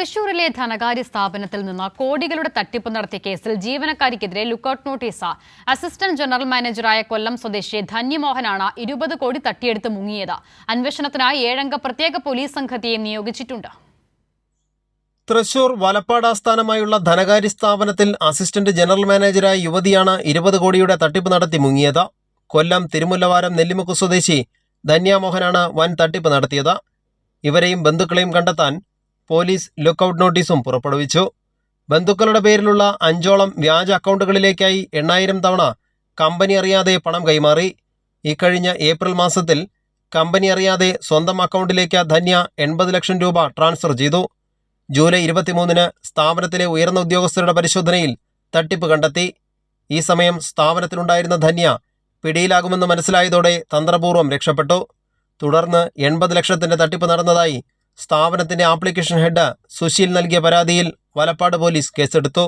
തൃശൂരിലെ ധനകാര്യ സ്ഥാപനത്തിൽ നിന്ന് കോടികളുടെ തട്ടിപ്പ് നടത്തിയ കേസിൽ ജീവനക്കാരിക്കെതിരെ ലുക്കൌട്ട് നോട്ടീസ്. അസിസ്റ്റന്റ് ജനറൽ മാനേജറായ കൊല്ലം സ്വദേശി ധന്യമോഹനാണ് ഇരുപത് കോടി തട്ടിയെടുത്ത് മുങ്ങിയത്. അന്വേഷണത്തിനായി ഏഴംഗ പ്രത്യേക പോലീസ് സംഘത്തെയും നിയോഗിച്ചിട്ടുണ്ട്. തൃശൂർ വലപ്പാട് ആസ്ഥാനമായുള്ള ധനകാര്യ സ്ഥാപനത്തിൽ അസിസ്റ്റന്റ് ജനറൽ മാനേജരായ യുവതിയാണ് ഇരുപത് കോടിയുടെ തട്ടിപ്പ് നടത്തി മുങ്ങിയത്. കൊല്ലം തിരുമുല്ലവാരം നെല്ലിമുക്ക് സ്വദേശി ധന്യാമോഹനാണ് വൻ തട്ടിപ്പ് നടത്തിയത്. ഇവരെയും ബന്ധുക്കളെയും കണ്ടെത്താൻ പോലീസ് ലുക്കൌട്ട് നോട്ടീസും പുറപ്പെടുവിച്ചു. ബന്ധുക്കളുടെ പേരിലുള്ള അഞ്ചോളം വ്യാജ അക്കൗണ്ടുകളിലേക്കായി എണ്ണായിരം തവണ കമ്പനി അറിയാതെ പണം കൈമാറി. ഇക്കഴിഞ്ഞ ഏപ്രിൽ മാസത്തിൽ കമ്പനി അറിയാതെ സ്വന്തം അക്കൗണ്ടിലേക്ക് ധന്യ എൺപത് ലക്ഷം രൂപ ട്രാൻസ്ഫർ ചെയ്തു. ജൂലൈ ഇരുപത്തിമൂന്നിന് സ്ഥാപനത്തിലെ ഉയർന്ന ഉദ്യോഗസ്ഥരുടെ പരിശോധനയിൽ തട്ടിപ്പ് കണ്ടെത്തി. ഈ സമയം സ്ഥാപനത്തിലുണ്ടായിരുന്ന ധന്യ പിടിയിലാകുമെന്ന് മനസ്സിലായതോടെ തന്ത്രപൂർവം രക്ഷപ്പെട്ടു. തുടർന്ന് എൺപത് ലക്ഷത്തിന്റെ തട്ടിപ്പ് നടന്നതായി സ്ഥാപനത്തിന്റെ ആപ്ലിക്കേഷൻ ഹെഡ് സുശീൽ നൽകിയ പരാതിയിൽ വലപ്പാട് പോലീസ് കേസെടുത്തു.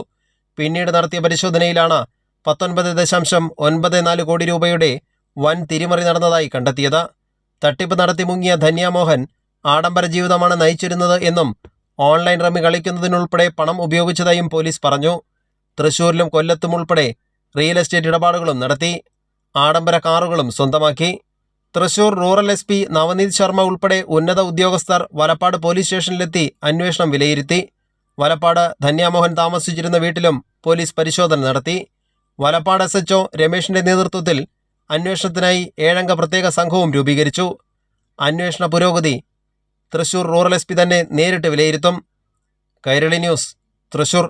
പിന്നീട് നടത്തിയ പരിശോധനയിലാണ് പത്തൊൻപത് ദശാംശം ഒൻപത് നാല് കോടി രൂപയുടെ വൻ തിരിമറി നടന്നതായി കണ്ടെത്തിയത്. തട്ടിപ്പ് നടത്തി മുങ്ങിയ ധന്യാമോഹൻ ആഡംബര ജീവിതമാണ് നയിച്ചിരുന്നത് എന്നും ഓൺലൈൻ റമ്മി കളിക്കുന്നതിനുൾപ്പെടെ പണം ഉപയോഗിച്ചതായും പോലീസ് പറഞ്ഞു. തൃശൂരിലും കൊല്ലത്തും ഉൾപ്പെടെ റിയൽ എസ്റ്റേറ്റ് ഇടപാടുകളും നടത്തി. ആഡംബര കാറുകളും സ്വന്തമാക്കി. Thrissur rural S P Navneet Sharma ഉൾപ്പെടെ ഉന്നത ഉദ്യോഗസ്ഥർ വലപ്പാട് പോലീസ് സ്റ്റേഷനിലെത്തി അന്വേഷണം വിലയിരുത്തി. വലപ്പാട് ധന്യാമോഹൻ താമസിച്ചിരുന്ന വീട്ടിലും പോലീസ് പരിശോധന നടത്തി. വലപ്പാട് എസ് എച്ച്ഒ നേതൃത്വത്തിൽ അന്വേഷണത്തിനായി ഏഴംഗ പ്രത്യേക സംഘവും രൂപീകരിച്ചു. അന്വേഷണ പുരോഗതി തൃശൂർ റൂറൽ എസ് തന്നെ നേരിട്ട് വിലയിരുത്തും. കൈരളി ന്യൂസ് തൃശൂർ.